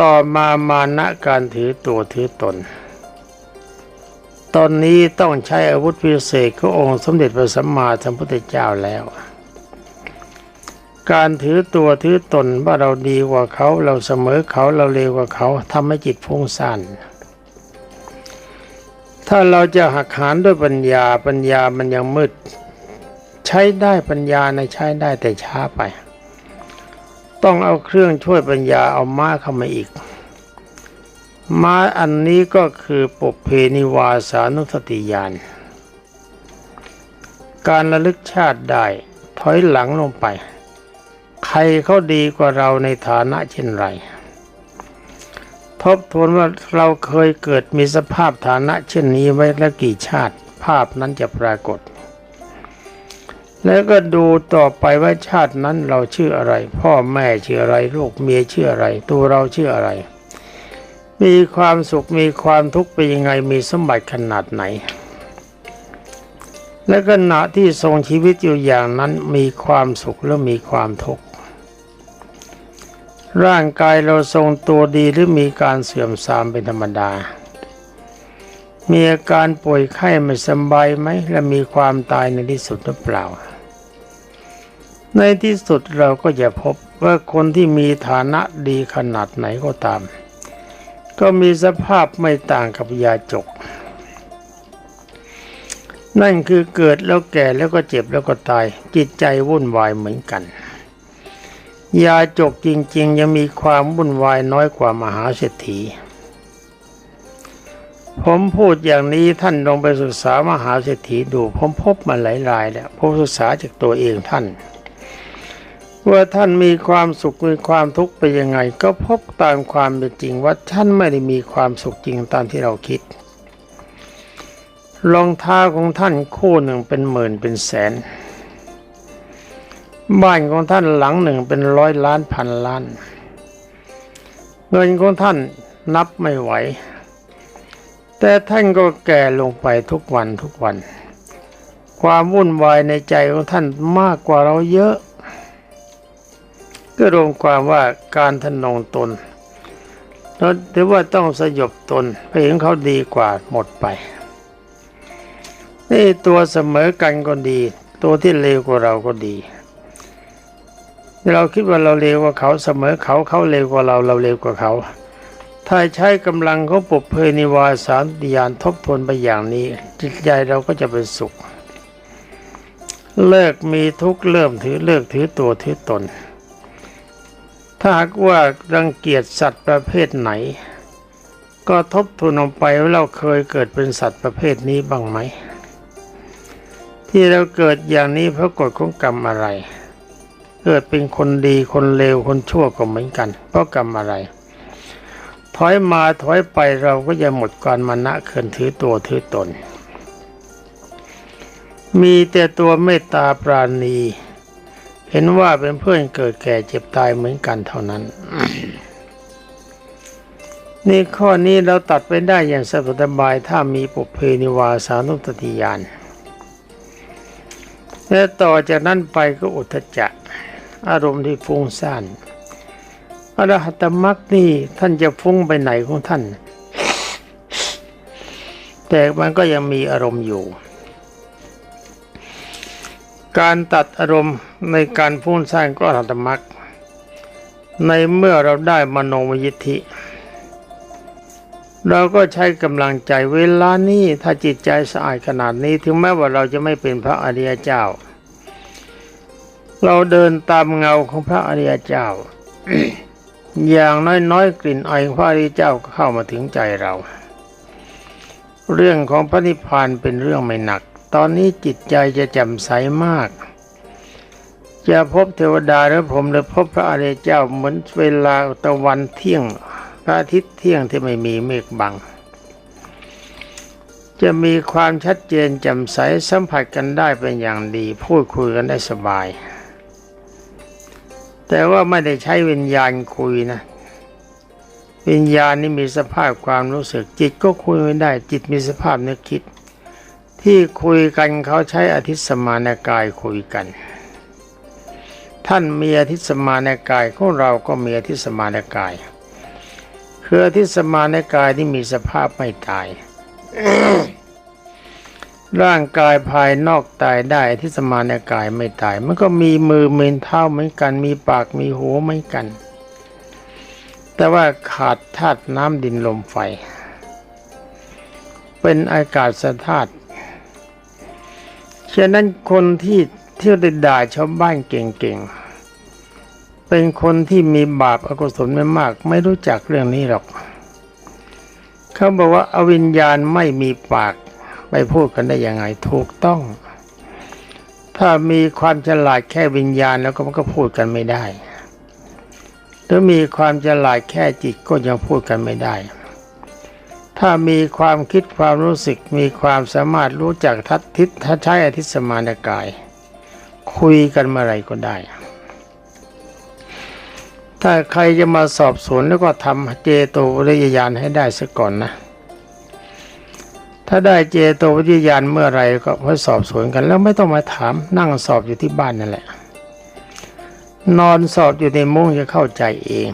ต่อมามานะการถือตัวถือตน ตอนนี้ต้องใช้อาวุธพิเศษขององค์สมเด็จพระสัมมาสัมพุทธเจ้าแล้ว การถือตัวถือตนว่าเราดีกว่าเขาเราเสมอเขาเราเลวกว่าเขาทำให้จิตฟุ้งซ่านถ้าเราจะหักหานด้วยปัญญาปัญญามันยังมืด ใช้ได้ปัญญาในะใช้ได้แต่ช้าไป ต้องเอาเครื่องช่วยปัญญาเอาม้าเข้ามาอีก ม้าอันนี้ก็คือปุเพนิวาสานุสติญาณการระลึกชาติได้ถอยหลังลงไป ใครเขาดีกว่าเราในฐานะเช่นไรทบทวนว่าเราเคยเกิดมีสภาพฐานะเช่นนี้ไว้แล้วกี่ชาติ ภาพนั้นจะปรากฏ แล้วก็ดูต่อไปว่าชาตินั้นเราชื่ออะไร พ่อแม่ชื่ออะไรลูกเมียชื่ออะไร ตัวเราชื่ออะไร มีความสุขมีความทุกข์เป็นยังไงมีสมบัติขนาดไหน และขณะที่ทรงชีวิตอยู่อย่างนั้นมีความสุขและมีความทุกข์ร่างกายเราทรงตัวดีหรือมีการเสื่อมทรามเป็นธรรมดา มีอาการป่วยไข้ไม่สบายไหมและมีความตายในที่สุดหรือเปล่า ในที่สุดเราก็จะพบว่าคนที่มีฐานะดีขนาดไหนก็ตาม ก็มีสภาพไม่ต่างกับยาจก นั่นคือเกิดแล้วแก่แล้วก็เจ็บแล้วก็ตาย จิตใจวุ่นวายเหมือนกัน ยาจกจริง ๆ ยังมีความวุ่นวายน้อยกว่ามหาเศรษฐีผมพูดอย่างนี้ท่านลองไปศึกษามหาเศรษฐีดู ผมพบมาหลายรายแล้วผมศึกษาจากตัวเองท่าน ว่าท่านมีความสุขมีความทุกข์ไปยังไง ก็พบตามความเป็นจริงว่าท่านไม่ได้มีความสุขจริงตามที่เราคิดรองเท้าของท่านคู่หนึ่งเป็นหมื่นเป็นแสน บ้านของท่านหลังหนึ่งเป็นร้อยล้านพันล้าน เงินของท่านนับไม่ไหว แต่ท่านก็แก่ลงไปทุกวันทุกวัน ความวุ่นวายในใจของท่านมากกว่าเราเยอะ ก็รวมความว่าการทนงตนแล้วถือว่าต้องสยบตนไปเห็นเขาดีกว่าหมดไป นี่ตัวเสมอกันก็ดี ตัวที่เลวกว่าเราก็ดี เราคิดว่าเราเลวกว่าเขาเสมอเขาเขาเลวกว่าเราเราเลวกว่าเขา ถ้าใช้กำลังเขาปลุกเพยนิวาสารติยานทบทวนไปอย่างนี้ จิตใจเราก็จะเป็นสุข เลิกมีทุกข์เริ่มถือเลิกถือตัวถือตน ถ้าหากว่ารังเกียจสัตว์ประเภทไหน ก็ทบทวนลงไปว่าเราเคยเกิดเป็นสัตว์ประเภทนี้บ้างไหม ที่เราเกิดอย่างนี้เพราะกฎของกรรมอะไร เกิดเป็นคนดีคนเลวคนชั่วก็เหมือนกัน เพราะกรรมอะไร ถอยมาถอยไปเราก็จะหมดการมานะเขินถือตัวถือตน มีแต่ตัวเมตตาปราณี เห็นว่าเป็นเพื่อนเกิดแก่เจ็บตายเหมือนกันเท่านั้น นี่ข้อนี้เราตัดไปได้อย่างสบายถ้ามีปุเพนิวาสานุตติยานและต่อจากนั้นไปก็อุทจจะอารมณ์ที่ฟุ้งซ่านอรหัตมรรคนี่ท่านจะฟุ้งไปไหนของท่าน แต่มันก็ยังมีอารมณ์อยู่ การตัดอารมณ์ในการฟุ้งซ่านก็อรหัตมรรคในเมื่อเราได้มโนมยิทธิ เราก็ใช้กำลังใจเวลานี้ถ้าจิตใจสะอาดขนาดนี้ถึงแม้ว่าเราจะไม่เป็นพระอริยเจ้า เราเดินตามเงาของพระอริยเจ้า อย่างน้อยๆ กลิ่นไอของพระอริยเจ้าก็เข้ามาถึงใจเรา เรื่องของพระนิพพานเป็นเรื่องไม่หนัก ตอนนี้จิตใจจะแจ่มใสมาก จะพบเทวดาหรือผมหรือพบพระอริยเจ้าเหมือนเวลาตะวันเที่ยงพระอาทิตย์เที่ยงที่ไม่มีเมฆบัง จะมีความชัดเจนแจ่มใสสัมผัสกันได้เป็นอย่างดี พูดคุยกันได้สบาย แต่ว่าไม่ได้ใช้วิญญาณคุยนะ วิญญาณนี่มีสภาพความรู้สึก จิตก็คุยไม่ได้ จิตมีสภาพนึกคิด ที่คุยกันเขาใช้อธิสมานกายคุยกัน ท่านมีอธิสมานกายของเราก็มีอธิสมานกาย คืออธิสมานกายที่มีสภาพไม่ตาย ร่างกายภายนอกตายได้อธิสมานกายไม่ตาย มันก็มีมือมีเท้าเหมือนกัน มีปากมีหูเหมือนกัน แต่ว่าขาดธาตุน้ำดินลมไฟ เป็นอากาศธาตุ ฉะนั้นคนที่เที่ยวได้ด่าชาวบ้านเก่งๆ เป็นคนที่มีบาปอกุศลไม่มาก ไม่รู้จักเรื่องนี้หรอก เขาบอกว่าอวิญญาณไม่มีปากไปพูดกันได้ยังไงถูกต้อง ถ้ามีความฉลาดแค่วิญญาณแล้วก็มันก็พูดกันไม่ได้หรือมีความฉลาดแค่จิตก็ยังพูดกันไม่ได้ ถ้ามีความคิดความรู้สึกมีความสามารถรู้จักทัศทิศทัศใช้อธิสมานกาย คุยกันเมื่อไรก็ได้ ถ้าใครจะมาสอบสวนแล้วก็ทำเจโตวิญญาณให้ได้ซะก่อนนะ ถ้าได้เจโตวิญญาณเมื่อไรก็ค่อยสอบสวนกัน แล้วไม่ต้องมาถามนั่งสอบอยู่ที่บ้านนั่นแหละ นอนสอบอยู่ในมุ้งจะเข้าใจเอง